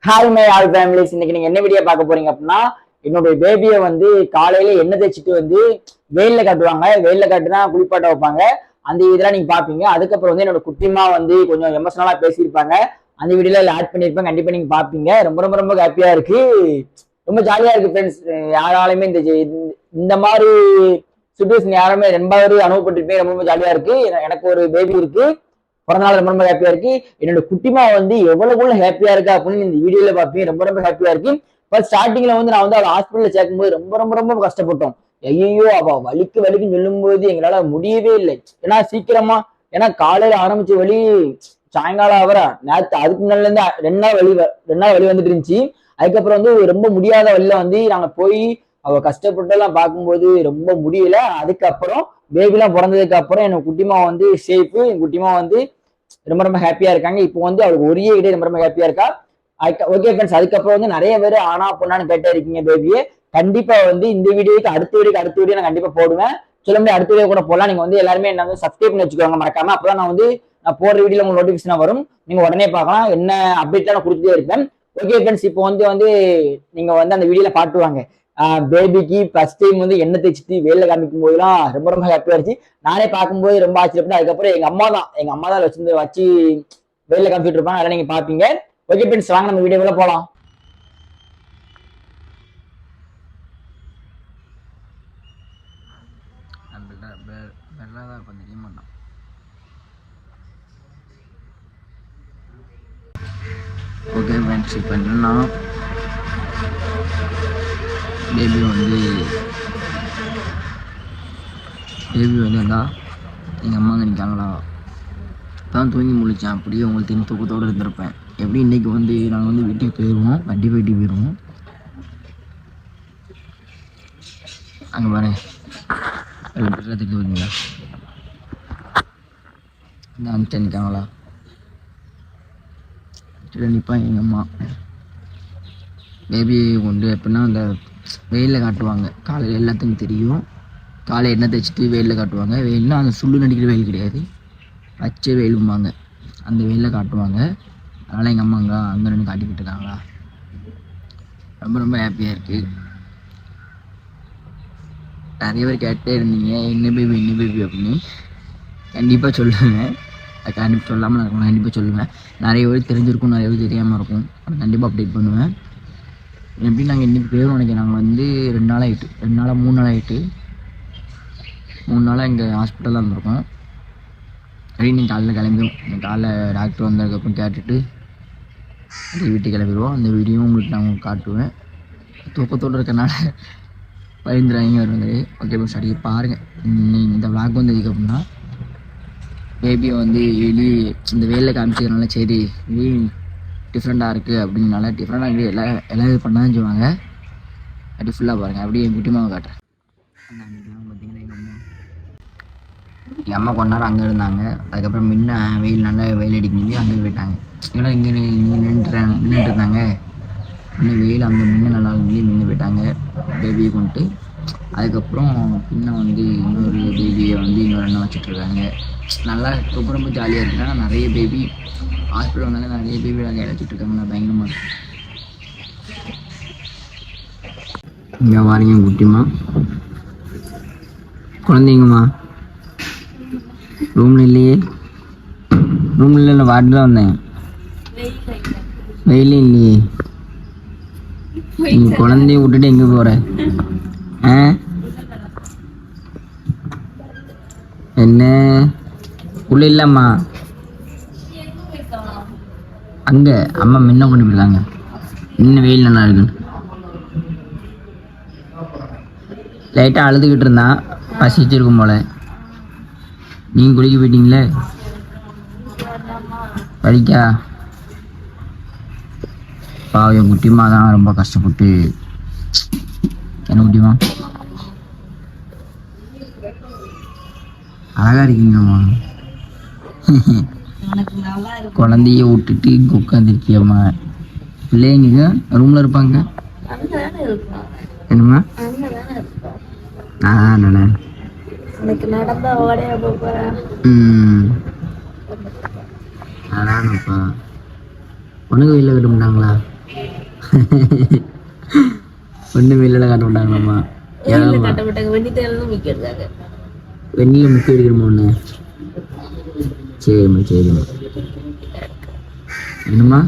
Hi my all families இன்னைக்கு நீங்க என்ன வீடியோ பார்க்க போறீங்க அப்படின்னா என்னுடைய பேபியை வந்து காலையில எண்ணெய் தேய்ச்சிட்டு வந்து வெயில்ல காட்டுவாங்க. வெயில்ல காட்டு தான் குளிப்பாட்ட வைப்பாங்க. அந்த இதெல்லாம் நீங்க பாப்பீங்க அதுக்கப்புறம் வந்து என்னோட குட்டிமா வந்து கொஞ்சம் எமோஷனலா பேசியிருப்பாங்க. அந்த வீடியோல ஆட் பண்ணியிருப்பேன். கண்டிப்பா நீங்க பாப்பீங்க ரொம்ப ரொம்ப ரொம்ப ஹாப்பியா இருக்கு. ரொம்ப ஜாலியா இருக்கு ஃப்ரெண்ட்ஸ் யாராலுமே இந்த ஜெ- இந்த- இந்த மாதிரி சுச்சுவேஷன் யாருமே ரொம்ப அனுபவப்பட்டிருப்பேன் ரொம்ப ரொம்ப ஜாலியா இருக்கு. எனக்கு ஒரு பேபி இருக்கு. பிறந்த நாள் ரொம்ப ரொம்ப ஹாப்பியா இருக்கு. என்னோட குட்டிமா வந்து எவ்வளவுக்குள்ள ஹாப்பியா இருக்கா அப்படின்னு இந்த வீடியோல பார்ப்பீங்க ரொம்ப ரொம்ப ஹாப்பியா இருக்கு. பட் ஸ்டார்டிங்ல வந்து நான் வந்து அவள் ஹாஸ்பிட்டல்ல சேர்க்கும்போது ரொம்ப ரொம்ப ரொம்ப கஷ்டப்பட்டோம். ஐயோ அவ வலிக்கு வலிக்குன்னு சொல்லும்போது எங்களால முடியவே இல்லை. ஏன்னா சீக்கிரமா ஏன்னா காலையில ஆரம்பிச்ச வழி சாயங்காலம் வர நேத்து அதுக்கு முன்னால இருந்து ரெண்டு நாள் வலி வ- ரெண்டு நாள் வலி வந்துட்டு இருந்துச்சு. அதுக்கப்புறம் வந்து ரொம்ப முடியாத வழியில வந்து நாங்க போய் அவ கஷ்டப்பட்டெல்லாம் பார்க்கும்போது ரொம்ப முடியல. அதுக்கப்புறம் பேபிலாம் பிறந்ததுக்கு அப்புறம் என்னோட குட்டிமா வந்து சேஃபு என் குட்டிமா வந்து ரொம்ப ரொம்ப ஹாப்பியா இருக்காங்க. இப்போ வந்து அவளுக்கு ஒரே இடே ரொம்ப ரொம்ப ஹாப்பியா இருக்கா? ஓகே ஃப்ரெண்ட்ஸ் அதுக்கப்புறம் வந்து நிறைய பேர் ஆனா பொண்ணான்னு கேட்டே இருக்கீங்க பேபியே கண்டிப்பா வந்து இந்த வீடியோக்கு அடுத்த வீடியோக்கு அடுத்த வீடியோ நான் கண்டிப்பா போடுவேன். சொல்ல முடியாது அடுத்த வீடியோ கூட போடலாம். நீங்க வந்து எல்லாருமே என்ன வந்து சப்ஸ்கிரைப் பண்ணி வச்சுக்கோங்க மறக்காம. அப்பதான் நான் வந்து நான் போடுற வீடியோல உங்களுக்கு நோட்டிபிகேஷன் வரும். நீங்க உடனே பார்க்கலாம். என்ன அப்டேட்லாம் நான் கொடுத்துட்டே இருப்பேன். ஓகே ஃப்ரெண்ட்ஸ் இப்போ வந்து வந்து நீங்க வந்து அந்த வீடியோல பாட்டுவாங்க பேபிக்கு ஃபர்ஸ்ட் டைம் வந்து எண்ணெய் தேய்ச்சிட்டு வேலை காமிக்கும் போதெல்லாம் ரொம்ப ரொம்ப ஹாப்பியா இருந்துச்சு. நானே பார்க்கும்போது ரொம்ப ஆச்சரியப்பட்டு அதுக்கப்புறம் எங்க அம்மா தான் எங்க அம்மா தான் வச்சிருந்து வச்சு வெளில காமிச்சிட்டு இருப்பாங்க. அதெல்லாம் நீங்க பாப்பீங்க. ஓகே ஃப்ரெண்ட்ஸ் வாங்க நம்ம வீடியோவில் போகலாம் ஓகே ஃப்ரெண்ட்ஸ் இப்போ என்னன்னா பேபி வந்து பேபி வந்து இருந்தா எங்கள் அம்மா நினைக்காங்களா நிற்காங்களா தான் தூங்கி முழிச்சேன். அப்படியே உங்களுக்கு தெரிஞ்ச தூக்கத்தோடு இருந்திருப்பேன். எப்படி இன்னைக்கு வந்து நாங்கள் வந்து வீட்டுக்கு போயிடுவோம் வட்டி போயிட்டு போயிடுவோம் அங்கே பாருங்க பெருசாக திட்டு வரீங்களா இந்த அனுப்பிச்சு நிற்காங்களா நிற்பாங்க எங்கள் அம்மா. பேபி கொண்டு எப்படின்னா அந்த வெயிலில் காட்டுவாங்க. காலையில் எல்லாத்துக்கும் தெரியும். காலை எண்ணெய் தேய்ச்சிட்டு வெயிலில் காட்டுவாங்க. வெயில்னா அந்த சுள்ளு நடிக்கிற வெயில் கிடையாது. வச்ச வெயிலும்பாங்க. அந்த வெயிலில் காட்டுவாங்க. அதனால் எங்கள் அம்மா அங்கே அங்கே நின்று காட்டிக்கிட்டு இருக்காங்களா? ரொம்ப ரொம்ப ஹாப்பியாக இருக்குது நிறைய பேர் கேட்டே இருந்தீங்க. என்ன பேபி என்ன பேபி அப்படின்னு. கண்டிப்பாக சொல்லுவேன் கண்டிப்பாக சொல்லாமல் நான் கண்டிப்பாக சொல்லுவேன் நிறைய பேர் தெரிஞ்சிருக்கும் நிறைய பேர் தெரியாமல் இருக்கும். கண்டிப்பாக அப்டேட் பண்ணுவேன். எப்படி நாங்கள் இன்னைக்கு பேரும் நினைக்கிறேன். நாங்கள் வந்து ரெண்டு நாள் ஆகிட்டு ரெண்டு நாளாக மூணு நாள் ஆகிட்டு மூணு நாளாக இங்கே ஹாஸ்பிட்டலில் இருந்திருக்கோம். அப்படி நீங்கள் காலையில் கிளம்பிடும் காலைல டாக்டர் வந்ததுக்கப்புறம் கேட்டுட்டு அப்படியே வீட்டுக்கு கிளம்பிடுவோம். அந்த வீடியோ உங்களுக்கு நான் உங்களுக்கு காட்டுவேன். தூக்கத்தோடு இருக்கனால பயந்துறாங்க வருவாங்க ஓகே இப்போ சரி பாருங்கள் இந்த விளாக் வந்ததுக்கு அப்படின்னா பேபியை வந்து வெளியே இந்த வேலில் காமிச்சதுனால சரி டிஃப்ரெண்ட்டாக இருக்குது அப்படின்னால டிஃப்ரெண்ட்டாக இருக்குது எல்லா எல்லா இது பண்ணாதான் சொல்லுவாங்க அப்படி ஃபுல்லாக பாருங்கள் அப்படியே என் குட்டிமாவை காட்டுறேன். பார்த்தீங்கன்னா எங்கள் அம்மா. எங்கள் அம்மா கொஞ்ச நேரம் அங்கே இருந்தாங்க. அதுக்கப்புறம் முன்ன வெயில் நல்லா வெயில் அடிக்கணும் அங்கே போயிட்டாங்க. ஏன்னா இங்கே இங்கே நின்றுறாங்க நின்றுட்டு இருந்தாங்க. இன்னும் வெயில் அங்கே முன்ன நல்லா வெளியே நின்று போயிட்டாங்க. பேபியை கொண்டுட்டு. அதுக்கப்புறம் பின்ன வந்து இன்னொரு பேபியை வந்து இன்னொரு அண்ணன் வச்சுட்ருக்காங்க நல்லா ரொம்ப ரொம்ப ஜாலியாக இருக்குது ஆனால் நிறைய பேபி ஹாஸ்பிட்டல் வந்தாலே நிறைய பேபி நாங்கள் இழைச்சிட்டு இருக்காங்க. பயங்கரமாக இருக்கும் இங்கே வாரிங்க குட்டிமா குழந்தைங்கம்மா. ரூமில் இல்லையே. ரூமில் இல்லை வார்டில் தான் வந்தேன். வெயிலும் இல்லையே. நீங்கள் குழந்தைய விட்டுட்டு எங்கே போகிற ஆ? என்ன? உள்ள இல்லம்மா. அங்க அம்மா முன்ன கொண்டு போயிருக்காங்க இன்னும் வெயில் நல்லா இருக்குன்னு. லைட்டாக அழுதுகிட்டு இருந்தான். பசிச்சிருக்கும் போல. நீங்கள் குளிக்க போயிட்டீங்களே? படிக்கா பாவம் என் குட்டிமா தான் ரொம்ப கஷ்டப்பட்டு என்ன குட்டிமா அழகா இருக்கீங்கம்மா குழந்தைய விட்டுட்டு இங்கே உட்காந்துருக்கியம்மா பிள்ளைங்க ரூம்ல இருப்பாங்க? என்னம்மா? நான் நானே எனக்கு நடந்தா ஓடையா போறேன் ம். அதானப்பா. உனக்கு வெளில கட்ட மாட்டாங்களா? ஒன்றும் வெளில காட்ட மாட்டாங்களாம்மா? வெண்ணில முக்கிய எடுக்கிறோமா ஒன்று சரிம்மா சரிம்மா என்னம்மா?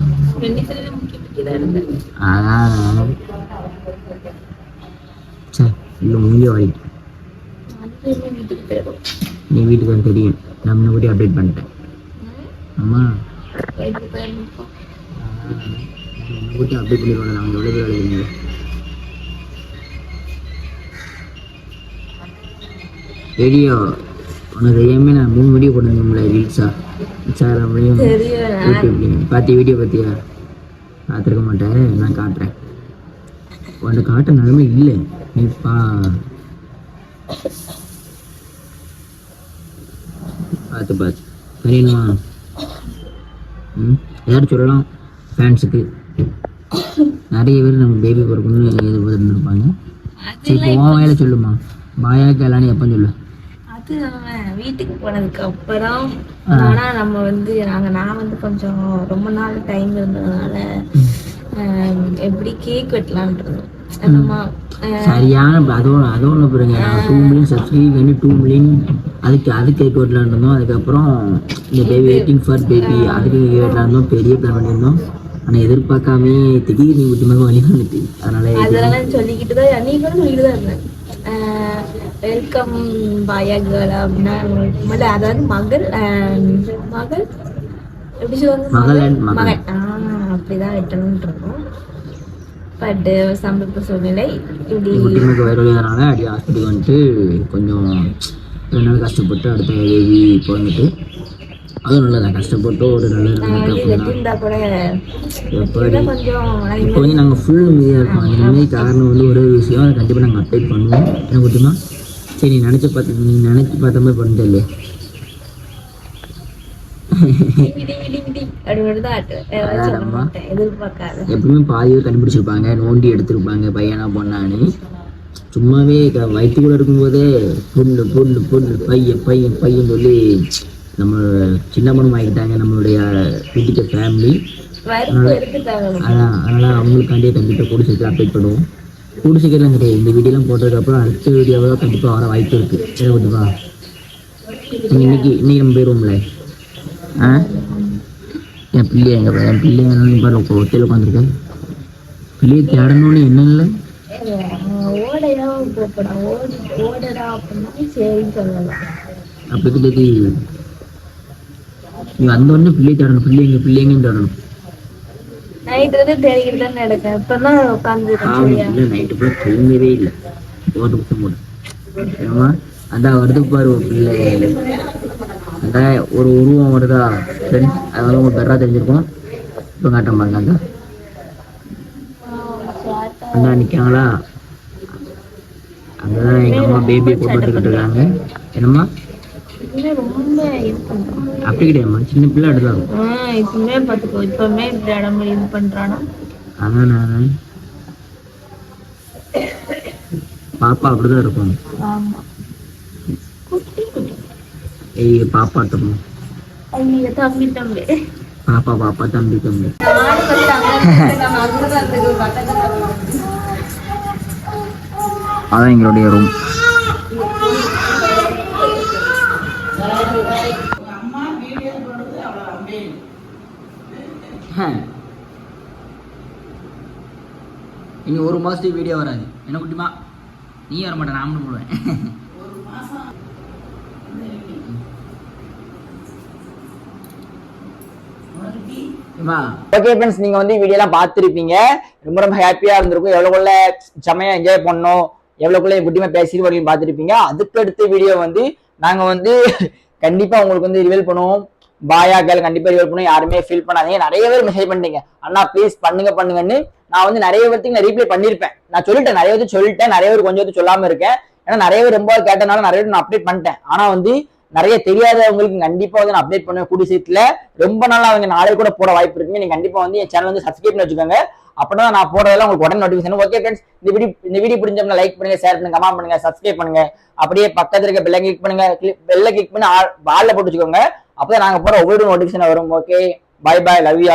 அதான் சே இல்லை முங்கிய வாங்கிட்டு நீ வீட்டுக்கு வந்து தெரியும். நான் முன்னாடி அப்டேட் பண்ணிட்டேன். அம்மா. வீட்டுக்கு அப்டேட் பண்ணிடுவாங்க. நாங்கள் எவ்வளோ பேர் எழுதுங்க உனக்கு தெரியாம நான் மூணு வீடியோ போட்டுருந்தோம்ல ரீல்ஸா இன்ஸ்டாகிராம்லையும் யூடியூப்லையும் பார்த்தி வீடியோ பார்த்தியா பார்த்துருக்க மாட்டேன். நான் காட்டுறேன். உன்கிட்ட காட்ட நிலைமை இல்லை. நீ பா. பார்த்து பார்த்து. சரிங்களா ம்? ஏதாச்சும் சொல்லலாம்? ஃபேன்ஸுக்கு நிறைய பேர் நம்ம பேபி பிறக்கணும்னு எதிர்பார்த்துட்டு இருப்பாங்க சரி உன் வேலை சொல்லுமா? பாயா கேளான்னு எப்போ சொல்லு அது நம்ம வீட்டுக்கு போனதுக்கு அப்புறம் ஆனா நம்ம வந்து நாங்க நான் வந்து கொஞ்சம் ரொம்ப நாள் டைம் இருந்ததுனால எப்படி கேக் வெட்டலாம்னு இருந்தோம். சரியான அதுவும் அதுவும் ஒன்று பாருங்க நான் டூ மில்லியன் சப்ஸ்கிரைப் பண்ணி டூ மில்லியன் அதுக்கு அது கேக் வெட்டலான் இருந்தோம். அதுக்கப்புறம் இந்த பேபி வெயிட்டிங் ஃபார் பேபி அதுக்கு கேக் வெட்டலான் இருந்தோம் பெரிய பிளான் பண்ணியிருந்தோம். ஆனால் எதிர்பார்க்காமே திடீர்னு விட்டுமாக வழி வந்துட்டு. அதனால அதெல்லாம் சொல்லிக்கிட்டு தான் நீ கூட சொல்லிட்டு தான் இருந்தேன். வெல்கம் பாயா கேர்ள் அப்படின்னா முதல்ல அதாவது மகள் மகள் எப்படி சொல்லுவாங்க மகள் மகன். அப்படிதான் வெட்டணும்னு இருக்கோம் பட் சந்தர்ப்ப சூழ்நிலை இப்படி குட்டிமக்கு வயிறு வலியாதனால அப்படியே ஹாஸ்பிட்டலுக்கு வந்துட்டு கொஞ்சம் ரெண்டு நாள் கஷ்டப்பட்டு அடுத்த பேபி பிறந்துட்டு அதுவும் நல்லதான் கஷ்டப்பட்டு ஒரு நல்ல இப்போ வந்து நாங்கள் ஃபுல் மீதியாக இருக்கோம் நிம்மதி காரணம் வந்து ஒரே விஷயம். அதை கண்டிப்பாக நாங்கள் அப்டேட் பண்ணுவோம். என்ன குட்டிமா? சரி நீ நினச்சி பார்த்து நீ நினச்சி பார்த்த மாதிரி பண்ணிட்டு இல்லையே? எப்பவுமே பாதி பேர் கண்டுபிடிச்சிருப்பாங்க. நோண்டி எடுத்திருப்பாங்க பையனா பொண்ணான்னு. சும்மாவே வயிற்றுக்குள்ள இருக்கும்போதே பொண்ணு பொண்ணு பொண்ணு பையன் பையன் பையன் சொல்லி நம்ம சின்ன பொண்ணு ஆகிட்டாங்க நம்மளுடைய வீட்டுக்கு ஃபேமிலி அதான் அதனால் அவங்களுக்காண்டியே கண்டிப்பாக கூடி சீக்கிரம் அப்டேட் பண்ணுவோம். கூடி சீக்கிரம் கிடையாது இந்த வீடியோலாம் போட்டதுக்கப்புறம் அடுத்த வீடியோவில் கண்டிப்பாக வர வாய்ப்பு இருக்குது சரி ஓகேவா? இன்னைக்கு இன்னைக்கு நம்ம போயிடுவோம்ல ஆ? என் பிள்ளை எங்க என் பிள்ளை என்னன்னு பாரு ஒத்தையில் உட்காந்துருக்கேன் பிள்ளையை தேடணும்னு என்ன இல்லை? அப்படி நீ வந்த உடனே பிள்ளையை தேடணும் பிள்ளைங்க பிள்ளைங்கன்னு தேடணும். நைட் வந்து தேடிக்கிட்டு தான் நடக்கேன் இப்பதான் உட்காந்து இல்லை நைட்டு தூங்கவே இல்லை. ஒரு நிமிஷம் கூட ஏமா அதான் வருது பாரு ஒரு பிள்ளை. அதான் ஒரு உருவம் வருதா? சரி அதனால உங்களுக்கு தெரிஞ்சிருக்கும். இப்போ காட்ட அந்த அண்ணா நிற்காங்களா அங்கதான் எங்கள் அம்மா பேபியை கொண்டு வந்துக்கிட்டு இருக்காங்க. என்னம்மா? ரொம்ப இது அப்படி கிடையாதும்மா சின்ன பிள்ளை அப்படிதான். இருக்கும் இப்பவுமே பாத்துக்கோ இப்பவுமே இப்படி இடம் இது பண்றானா? அதான் நான் பாப்பா அப்படிதான் இருக்கும். ஆமா. குட்டி குட்டி ஏய் பாப்பாட்டம் ஐயோ தம்பி தம்பி. பாப்பா பாப்பா தம்பி தம்பி. அதான் எங்களுடைய ரூம் இனி ஒரு மாதத்துக்கு வீடியோ வராது. என்ன குட்டிமா? நீ வர மாட்டேன் நான் போடுவேன். ஓகே ஃப்ரெண்ட்ஸ் நீங்கள் வந்து வீடியோலாம் பார்த்துருப்பீங்க. ரொம்ப ரொம்ப ஹாப்பியா இருந்திருக்கும். எவ்வளவுக்குள்ள செமையா என்ஜாய் பண்ணோம். எவ்வளவுக்குள்ள என் குட்டிமா பேசிட்டு வரையும் பார்த்துருப்பீங்க. அதுக்கு அடுத்த வீடியோ வந்து நாங்க வந்து கண்டிப்பா உங்களுக்கு வந்து ரிவீல் பண்ணுவோம். பாயா கேள் கண்டிப்பா ரிவீல் பண்ணுவோம் யாருமே ஃபீல் பண்ணாதீங்க. நிறைய பேர் மெசேஜ் பண்ணீங்க அண்ணா ப்ளீஸ் பண்ணுங்க பண்ணுங்கன்னு. நான் வந்து நிறைய பேருக்கு நான் ரீப்ளை பண்ணிருப்பேன். நான் சொல்லிட்டேன். நிறைய பேர் சொல்லிட்டேன். நிறைய பேர் கொஞ்சம் சொல்லாம இருக்கேன். ஏன்னா நிறைய பேர் ரொம்ப கேட்டனால நிறைய பேர் நான் அப்டேட் பண்ணிட்டேன். ஆனா வந்து நிறைய தெரியாதவங்களுக்கு கண்டிப்பா வந்து நான் அப்டேட் பண்ணுவேன். கூடிய சீட்ல ரொம்ப நாள் அவங்க நாளை கூட போட வாய்ப்பு இருக்குங்க. நீங்க கண்டிப்பா வந்து என் சேனல் வந்து சப்ஸ்கிரைப் பண்ணி வச்சுக்கோங்க. அப்படின்னா நான் போடுறதெல்லாம் உங்களுக்கு உடனே நோட்டிஃபிகேஷன் ஓகே ஃப்ரெண்ட்ஸ் இந்த வீடியோ இந்த வீடியோ பிடிச்சோம்னா லைக் பண்ணுங்க ஷேர் பண்ணுங்க கமெண்ட் பண்ணுங்க சப்ஸ்கிரைப் பண்ணுங்க. அப்படியே பக்கத்துல இருக்க பெல்லை கிளிக் பண்ணுங்க பெல்ல கிளிக் பண்ணி ஆல்ல போட்டு வச்சுக்கோங்க. அப்போ நாங்க போகிற ஒவ்வொரு நோட்டிஃபிகேஷன் வரும். Okay bye bye love you